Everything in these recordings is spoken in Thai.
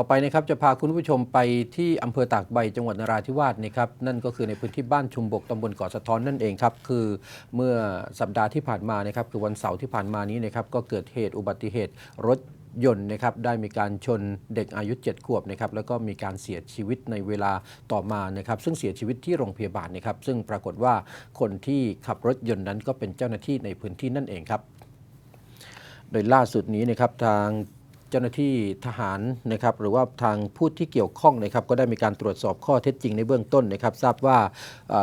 ต่อไปนะครับจะพาคุณผู้ชมไปที่อำเภอตากใบจังหวัดนราธิวาสนะครับนั่นก็คือในพื้นที่บ้านชุมบกตำบลเกาะสะท้อนนั่นเองครับคือเมื่อสัปดาห์ที่ผ่านมานะครับคือวันเสาร์ที่ผ่านมานี้นะครับก็เกิดเหตุอุบัติเหตุรถยนต์นะครับได้มีการชนเด็กอายุ 7 ขวบนะครับแล้วก็มีการเสียชีวิตในเวลาต่อมานะครับซึ่งเสียชีวิตที่โรงพยาบาลนะครับซึ่งปรากฏว่าคนที่ขับรถยนต์นั้นก็เป็นเจ้าหน้าที่ในพื้นที่นั่นเองครับ โดยล่าสุดนี้นะครับทาง เจ้าหน้าที่ทหารนะครับหรือว่าทางผู้ที่เกี่ยวข้องนะครับก็ได้มีการตรวจสอบข้อเท็จจริงในเบื้องต้นนะครับ ทราบว่า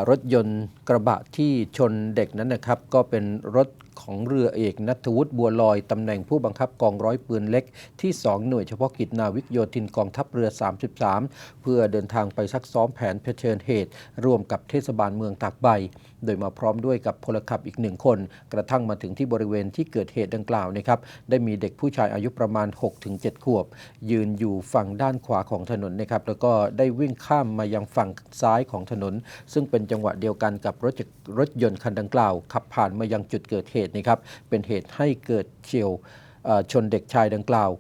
รถยนต์กระบะที่ชนเด็กนั้นนะครับ ก็เป็นรถของเรือเอกนัทวุฒิบัวลอยตำแหน่งผู้บังคับกองร้อยปืนเล็ก ที่ 2 หน่วยเฉพาะกิจนาวิกโยธินกองทัพเรือ 33 เพื่อเดินทางไปซักซ้อมแผนเผชิญเหตุ ร่วมกับเทศบาลเมืองตากใบ โดยมาพร้อมด้วยกับพลขับอีกหนึ่งคน กระทั่งมาถึงที่บริเวณที่เกิดเหตุดังกล่าวนะครับได้มีเด็กผู้ชายอายุประมาณ 6-7 ขวบ ยืนอยู่ฝั่งด้านขวาของถนนนะครับแล้วก็ได้วิ่งข้ามมายังฝั่งซ้ายของถนน ซึ่งเป็นจังหวะเดียวกันกับรถรถยนต์คันดังกล่าว ขับผ่านมายังจุดเกิดเหตุนะครับเป็นเหตุให้เกิดเฉียวชนเด็กชายดังกล่าว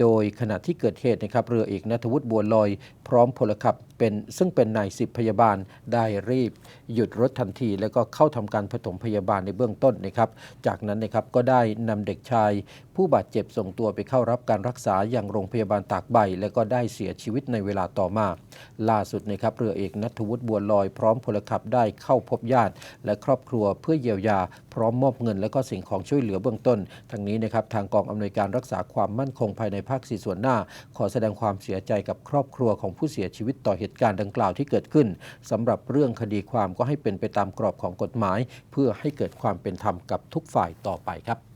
โดยขณะที่เกิดเหตุนะครับเรือเอกนัทวุฒิบัวลอย พร้อมพลขับเป็นซึ่งเป็นนายสิบพยาบาลได้รีบหยุดรถทันที แล้วก็เข้าทำการผสมพยาบาลในเบื้องต้นนะครับ จากนั้นนะครับก็ได้นำเด็กชาย ผู้บาดเจ็บส่งตัวไปเข้ารับการรักษาอย่างโรงพยาบาลตากใบ และก็ได้เสียชีวิตในเวลาต่อมา ล่าสุดนะครับเรือเอกนัทวุฒิบัวลอยพร้อมพลขับได้เข้าพบญาติ และครอบครัวเพื่อเยียวยา พร้อมมอบเงิน และก็สิ่งของช่วยเหลือเบื้องต้น ทั้งนี้นะครับทางกองอำนวยการรักษาความมั่นคงภายในภาคสี่ส่วนหน้า ขอแสดงความเสียใจกับครอบครัวของผู้เสียชีวิตต่อเหตุการณ์ดังกล่าวที่เกิดขึ้นสำหรับเรื่องคดีความก็ให้เป็นไปตามกรอบของกฎหมาย เพื่อให้เกิดความเป็นธรรมกับทุกฝ่ายต่อไปครับ